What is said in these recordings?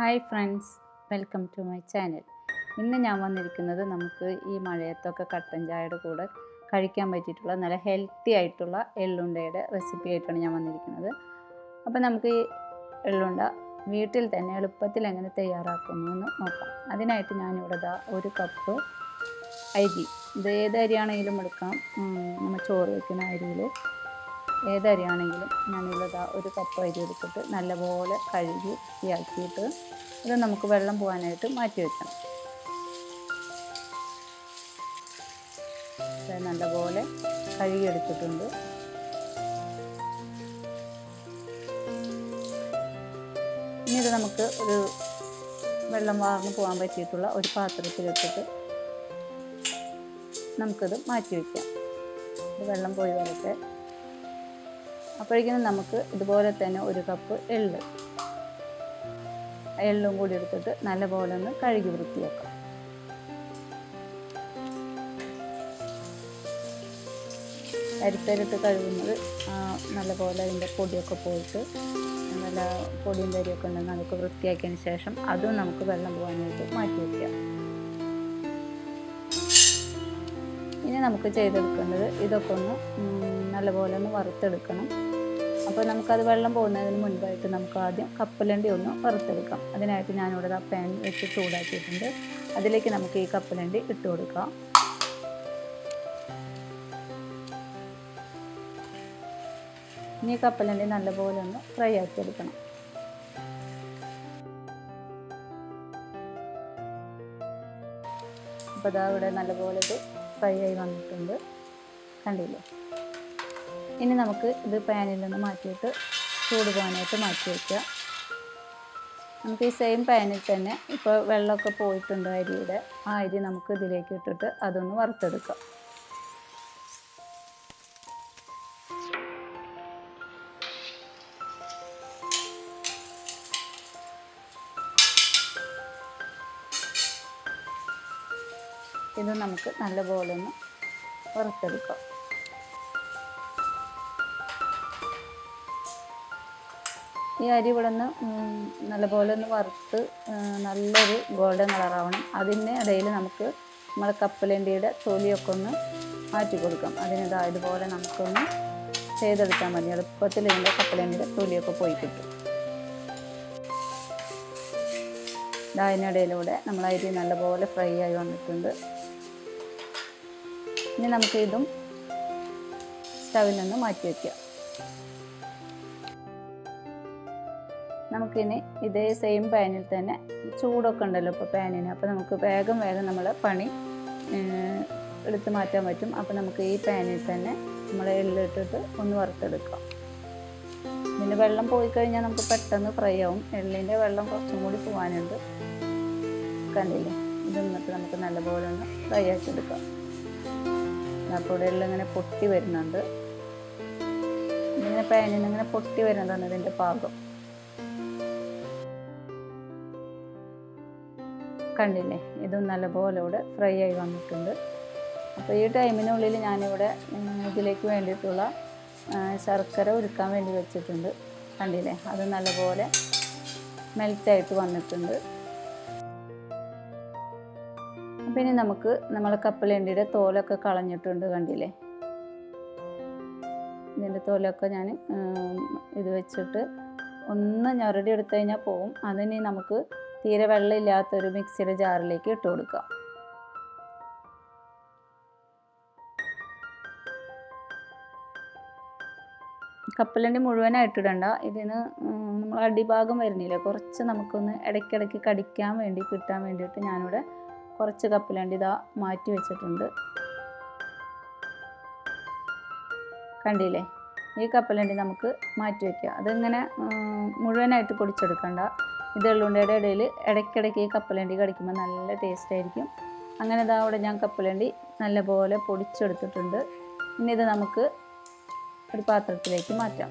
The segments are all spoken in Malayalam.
Hi friends welcome to my channel. ഇന്ന് ഞാൻ വന്നിരിക്കുന്നത് നമുക്ക് ഈ മഴയത്തൊക്കെ കട്ടൻ ചായയുടെ കൂടെ കഴിക്കാൻ പറ്റിയിട്ടുള്ള നല്ല ഹെൽത്തി ആയിട്ടുള്ള എള്ളുണ്ടയുടെ റെസിപ്പി ആയിട്ടാണ് ഞാൻ വന്നിരിക്കുന്നത്. അപ്പോൾ നമുക്ക് ഈ എള്ളുണ്ട വീട്ടിൽ തന്നെ എളുപ്പത്തിൽ എങ്ങനെ തയ്യാറാക്കുന്നു എന്ന് നോക്കാം. അതിനായിട്ട് ഞാനിവിടെ ദാ ഒരു കപ്പ് അരി ഇത് ഏത് അരിയാണെങ്കിലും എടുക്കാം. നമ്മൾ ചോറ് വയ്ക്കുന്ന അരിയിൽ ഏതരിയാണെങ്കിലും ഞാനിവിടെ ഒരു കപ്പ് അരി എടുത്തിട്ട് നല്ലപോലെ കഴുകി വൃത്തിയാക്കിയിട്ട് ഇത് നമുക്ക് വെള്ളം പോകാനായിട്ട് മാറ്റി വെക്കണം നല്ലപോലെ കഴുകിയെടുത്തിട്ടുണ്ട് ഇനി ഇത് നമുക്ക് ഒരു വെള്ളം വാർന്ന് പോകാൻ പറ്റിയിട്ടുള്ള ഒരു പാത്രത്തിൽ പാത്രത്തിലിട്ടിട്ട് നമുക്കിത് മാറ്റി വയ്ക്കാം വെള്ളം പോയി വരട്ടെ. അപ്പോഴേക്കും നമുക്ക് ഇതുപോലെ തന്നെ ഒരു കപ്പ് എള്ള്. എള്ളും കൂടി എടുത്തിട്ട് നല്ലപോലെ ഒന്ന് കഴുകി വൃത്തിയാക്കാം. അരിത്തരിട്ട് കഴുകുന്നത് നല്ലപോലെ അതിന്റെ പൊടിയൊക്കെ പോയിട്ട് നല്ല പൊടിയും തരിയൊക്കെ ഉണ്ടെങ്കിൽ നമുക്ക് വൃത്തിയാക്കിയതിന് ശേഷം അതും നമുക്ക് വെള്ളം പോകാനായിട്ട് മാറ്റി വയ്ക്കാം. ഇനി നമുക്ക് ചെയ്തെടുക്കേണ്ടത് ഇതൊക്കെ ഒന്ന് നല്ലപോലെ ഒന്ന് വറുത്തെടുക്കണം. അപ്പോൾ നമുക്കത് വെള്ളം പോകുന്നതിന് മുൻപായിട്ട് നമുക്ക് ആദ്യം കപ്പലണ്ടി ഒന്ന് വറുത്തെടുക്കാം. അതിനായിട്ട് ഞാനിവിടെ ആ പാൻ വെച്ച് ചൂടാക്കിയിട്ടുണ്ട്. അതിലേക്ക് നമുക്ക് ഈ കപ്പലണ്ടി ഇട്ട് കൊടുക്കാം. ഇനി കപ്പലണ്ടി നല്ലപോലെ ഒന്ന് ഫ്രൈ ആക്കി എടുക്കണം. അപ്പോൾ ഇതാ ഇവിടെ നല്ലപോലെ ഇത് ഫ്രൈ ആയി വന്നിട്ടുണ്ട്. കണ്ടില്ലേ? ഇനി നമുക്ക് ഇത് പാനിൽ നിന്ന് മാറ്റിയിട്ട് ചൂട് പോകാനായിട്ട് മാറ്റി വയ്ക്കുക നമുക്ക് ഈ സെയിം പാനിൽ തന്നെ ഇപ്പോൾ വെള്ളമൊക്കെ പോയിട്ടുണ്ട് അരിയുടെ. ആ അരി നമുക്ക് ഇതിലേക്ക് ഇട്ടിട്ട് അതൊന്ന് വറുത്തെടുക്കാം. ഇത് നമുക്ക് നല്ലപോലെ ഒന്ന് വറുത്തെടുക്കാം. ഈ അരി ഇവിടെ നിന്ന് നല്ലപോലെ ഒന്ന് വറുത്ത് നല്ലൊരു ഗോൾഡൻ കളറാവണം. അതിന് ഇടയിൽ നമുക്ക് നമ്മുടെ കപ്പലണ്ടിയുടെ തൊലിയൊക്കെ ഒന്ന് മാറ്റി കൊടുക്കാം. അതിനിതാ ഇതുപോലെ നമുക്കൊന്ന് ചെയ്തെടുത്താൽ മതി. എളുപ്പത്തിൽ ഇതിന്റെ കപ്പലണ്ടിയുടെ തൊലിയൊക്കെ പോയി കിട്ടും. അതിനിടയിലൂടെ നമ്മൾ അരി നല്ലപോലെ ഫ്രൈ ആയി വന്നിട്ടുണ്ട്. ഇനി നമുക്ക് ഇതും സ്റ്റവിൽ നിന്ന് മാറ്റി വയ്ക്കാം. നമുക്കിനി ഇതേ സെയിം പാനിൽ തന്നെ ചൂടൊക്കെ ഉണ്ടല്ലോ ഇപ്പോൾ പാനിന് അപ്പോൾ നമുക്ക് വേഗം വേഗം നമ്മൾ പണി എടുത്തു മാറ്റാൻ പറ്റും. അപ്പോൾ നമുക്ക് ഈ പാനിൽ തന്നെ നമ്മൾ എള്ളിട്ടിട്ട് ഒന്ന് വറുത്തെടുക്കാം. ഇതിന്റെ വെള്ളം പോയി കഴിഞ്ഞാൽ നമുക്ക് പെട്ടെന്ന് ഫ്രൈ ആവും. എള്ളിന്റെ വെള്ളം കുറച്ചും കൂടി പോകാനുണ്ട് കണ്ടില്ലേ? ഇത് നമുക്ക് നല്ലപോലെ ഒന്ന് ഫ്രൈ ആക്കി എടുക്കാം. അപ്പോൾ ഇവിടെ എല്ലാം ഇങ്ങനെ പൊട്ടി വരുന്നുണ്ട്. ഇങ്ങനെ പാനിൽ ഇങ്ങനെ പൊട്ടി വരുന്നതാണ് ഇതിന്റെ പാകം കണ്ടില്ലേ? ഇതും നല്ലപോലെ ഇവിടെ ഫ്രൈ ആയി വന്നിട്ടുണ്ട്. അപ്പോൾ ഈ ടൈമിനുള്ളിൽ ഞാനിവിടെ ഇതിലേക്ക് വേണ്ടിയിട്ടുള്ള ശർക്കര ഉരുക്കാൻ വേണ്ടി വെച്ചിട്ടുണ്ട്. കണ്ടില്ലേ? അത് നല്ലപോലെ മെൽറ്റായിട്ട് വന്നിട്ടുണ്ട്. അപ്പോൾ ഇനി നമുക്ക് നമ്മളെ കപ്പലണ്ടിയുടെ തോലൊക്കെ കളഞ്ഞിട്ടുണ്ട് കണ്ടില്ലേ? ഇതിന്റെ തോലൊക്കെ ഞാൻ ഇത് വെച്ചിട്ട് ഒന്ന് ഞൊരടി എടുത്തു കഴിഞ്ഞാൽ പോവും. അതിനി നമുക്ക് തീരെ വെള്ളമില്ലാത്തൊരു മിക്സിയുടെ ജാറിലേക്ക് ഇട്ട് കൊടുക്കുക. കപ്പലണ്ടി മുഴുവനായിട്ട് ഇടണ്ട. ഇതിന് നമ്മൾ അടിഭാഗം വരുന്നില്ല? കുറച്ച് നമുക്കൊന്ന് ഇടയ്ക്കിടയ്ക്ക് കടിക്കാൻ വേണ്ടി കിട്ടാൻ വേണ്ടിയിട്ട് ഞാനിവിടെ കുറച്ച് കപ്പലണ്ടി ഇതാ മാറ്റി വെച്ചിട്ടുണ്ട്. കണ്ടില്ലേ? ഈ കപ്പലണ്ടി നമുക്ക് മാറ്റി വയ്ക്കുക അതിങ്ങനെ മുഴുവനായിട്ട് പൊടിച്ചെടുക്കണ്ട. ഇത് എള്ളുണ്ടയുടെ ഇടയിൽ ഇടയ്ക്കിടയ്ക്ക് ഈ കപ്പലണ്ടി കടിക്കുമ്പോൾ നല്ല ടേസ്റ്റ് ആയിരിക്കും അങ്ങനെ ഇതാ അവിടെ ഞാൻ കപ്പലണ്ടി നല്ലപോലെ പൊടിച്ചെടുത്തിട്ടുണ്ട്. ഇനി ഇത് നമുക്ക് ഒരു പാത്രത്തിലേക്ക് മാറ്റാം.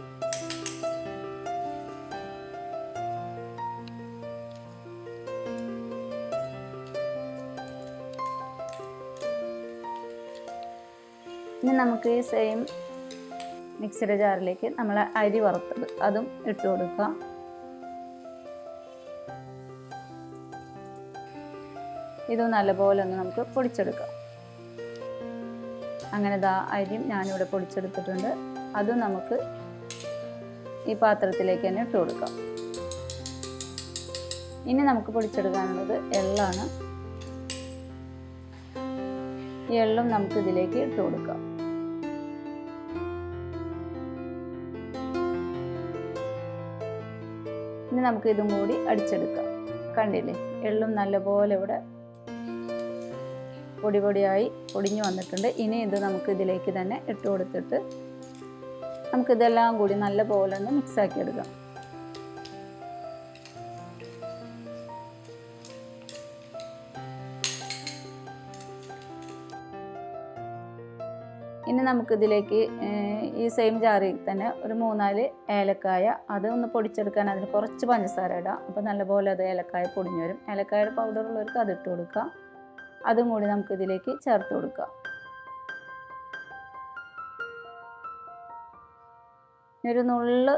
ഇനി നമുക്ക് ഈ സെയിം മിക്സിയുടെ ജാറിലേക്ക് നമ്മൾ അരി വറുത്തത് അതും ഇട്ട് കൊടുക്കാം. ഇത് നല്ലപോലെ ഒന്ന് നമുക്ക് പൊടിച്ചെടുക്കാം. അങ്ങനെ ദാ അരിയും ഞാനിവിടെ പൊടിച്ചെടുത്തിട്ടുണ്ട്. അതും നമുക്ക് ഈ പാത്രത്തിലേക്ക് തന്നെ ഇട്ട് കൊടുക്കാം. ഇനി നമുക്ക് പൊടിച്ചെടുക്കാനുള്ളത് എള്ളാണ്. ഈ എള്ളും നമുക്ക് ഇതിലേക്ക് ഇട്ട് കൊടുക്കാം. ഇനി നമുക്ക് ഇതും കൂടി അടിച്ചെടുക്കാം. കണ്ടില്ലേ? എള്ളും നല്ലപോലെ ഇവിടെ പൊടി പൊടിയായി പൊടിഞ്ഞു വന്നിട്ടുണ്ട്. ഇനി ഇത് നമുക്ക് ഇതിലേക്ക് തന്നെ ഇട്ട് കൊടുത്തിട്ട് നമുക്കിതെല്ലാം കൂടി നല്ല പോലെ ഒന്ന് മിക്സാക്കി എടുക്കാം. ഇനി നമുക്കിതിലേക്ക് ഈ സെയിം ജാറിൽ തന്നെ ഒരു മൂന്നാൽ ഏലക്കായ അത് ഒന്ന് പൊടിച്ചെടുക്കാൻ അതിന് കുറച്ച് പഞ്ചസാര ഇടാം. അപ്പോൾ നല്ലപോലെ അത് ഏലക്കായ പൊടിഞ്ഞു വരും. ഏലക്കായുടെ പൗഡർ ഉള്ളവർക്ക് അത് ഇട്ട് കൊടുക്കാം. അതും കൂടി നമുക്ക് ഇതിലേക്ക് ചേർത്ത് കൊടുക്കാം ഒരു നുള്ള്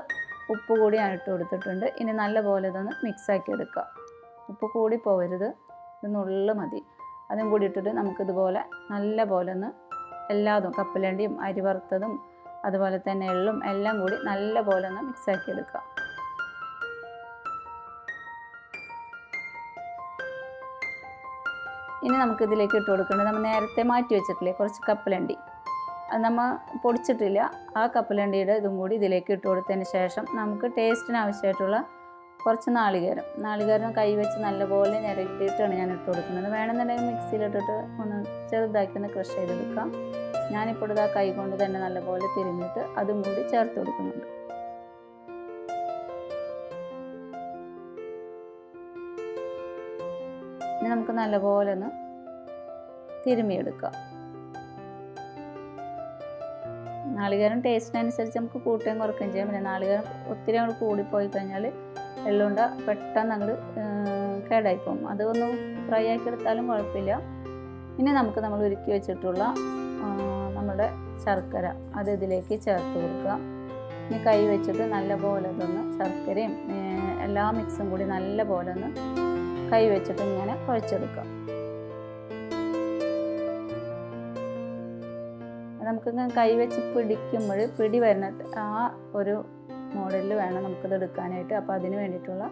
ഉപ്പ് കൂടി ഇട്ട് കൊടുത്തിട്ടുണ്ട്. ഇനി നല്ലപോലെ ഇതൊന്ന് മിക്സാക്കി എടുക്കുക. ഉപ്പ് കൂടി പോകരുത്. ഇത് നുള്ള് മതി. അതും കൂടി ഇട്ടിട്ട് നമുക്കിതുപോലെ നല്ല പോലെ ഒന്ന് എല്ലാതും കപ്പലണ്ടിയും അരി വറുത്തതും അതുപോലെ തന്നെ എള്ളും എല്ലാം കൂടി നല്ല പോലെ ഒന്ന് മിക്സാക്കി എടുക്കാം ഇനി നമുക്ക് ഇതിലേക്ക് ഇട്ട് കൊടുക്കേണ്ടത് നമ്മൾ നേരത്തെ മാറ്റി വെച്ചിട്ടില്ലേ? കുറച്ച് കപ്പലണ്ടി. അത് നമ്മൾ പൊടിച്ചിട്ടില്ല. ആ കപ്പലണ്ടിയുടെ ഇതും കൂടി ഇതിലേക്ക് ഇട്ട് കൊടുത്തതിന് ശേഷം നമുക്ക് ടേസ്റ്റിന് ആവശ്യമായിട്ടുള്ള കുറച്ച് നാളികേരം. നാളികേരം കൈ വെച്ച് നല്ലപോലെ ഞെരട്ടിയിട്ടാണ് ഞാൻ ഇട്ട് കൊടുക്കുന്നത്. വേണമെന്നുണ്ടെങ്കിൽ മിക്സിയിലിട്ടിട്ട് ഒന്ന് ചെറുതാക്കി ഒന്ന് ക്രഷ് ചെയ്തെടുക്കാം. ഞാനിപ്പോൾ ആ കൈ കൊണ്ട് തന്നെ നല്ലപോലെ തിരിഞ്ഞിട്ട് അതും കൂടി ചേർത്ത് കൊടുക്കുന്നുണ്ട്. ഇനി നമുക്ക് നല്ലപോലെ ഒന്ന് തിരുമിയെടുക്കാം നാളികേരം ടേസ്റ്റിനനുസരിച്ച് നമുക്ക് കൂട്ടുകയും കുറക്കുകയും ചെയ്യാം. പിന്നെ നാളികേരം ഒത്തിരി അങ്ങോട്ട് കൂടിപ്പോയി കഴിഞ്ഞാൽ എള്ളുണ്ട പെട്ടെന്ന് അങ്ങോട്ട് കേടായി പോകും അതൊന്ന് ഫ്രൈ ആക്കി എടുത്താലും കുഴപ്പമില്ല. ഇനി നമുക്ക് നമ്മൾ ഉരുക്കി വെച്ചിട്ടുള്ള നമ്മുടെ ശർക്കര അത് ഇതിലേക്ക് ചേർത്ത് കൊടുക്കുക. ഇനി കൈ വെച്ചിട്ട് നല്ലപോലെ ഇതൊന്ന് ശർക്കരയും എല്ലാ മിക്സും കൂടി നല്ലപോലെ ഒന്ന് കൈ വെച്ചിട്ട് ഇങ്ങനെ കുഴച്ചെടുക്കാം നമുക്കിങ്ങനെ കൈ വെച്ച് പിടിക്കുമ്പോൾ പിടി വരുന്ന ആ ഒരു മോഡലിൽ വേണം നമുക്കിത് എടുക്കാനായിട്ട്. അപ്പോൾ അതിന് വേണ്ടിയിട്ടുള്ള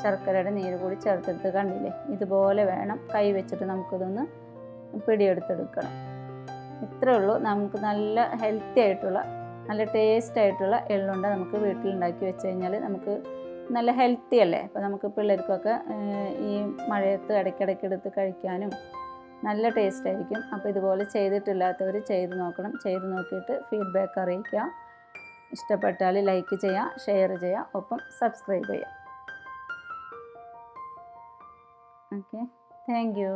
ശർക്കരയുടെ നീര് കൂടി ചേർത്തെടുത്ത് കണ്ടില്ലേ? ഇതുപോലെ വേണം കൈ വെച്ചിട്ട് നമുക്കിതൊന്ന് പിടിയെടുത്തെടുക്കണം. ഇത്രേ ഉള്ളൂ. നമുക്ക് നല്ല ഹെൽത്തി ആയിട്ടുള്ള നല്ല ടേസ്റ്റ് ആയിട്ടുള്ള എള്ളുണ്ട നമുക്ക് വീട്ടിലുണ്ടാക്കി വെച്ച് കഴിഞ്ഞാൽ നമുക്ക് നല്ല ഹെൽത്തി അല്ലേ? അപ്പോൾ നമുക്ക് പിള്ളേർക്കൊക്കെ ഈ മഴയത്ത് ഇടയ്ക്കിടയ്ക്ക് എടുത്ത് കഴിക്കാനും നല്ല ടേസ്റ്റ് ആയിരിക്കും. അപ്പോൾ ഇതുപോലെ ചെയ്തിട്ടില്ലാത്തവർ ചെയ്ത് നോക്കണം. ചെയ്ത് നോക്കിയിട്ട് ഫീഡ്ബാക്ക് അറിയിക്കുക. ഇഷ്ടപ്പെട്ടാൽ ലൈക്ക് ചെയ്യുക ഷെയർ ചെയ്യുക ഒപ്പം സബ്സ്ക്രൈബ് ചെയ്യുക. Okay thank you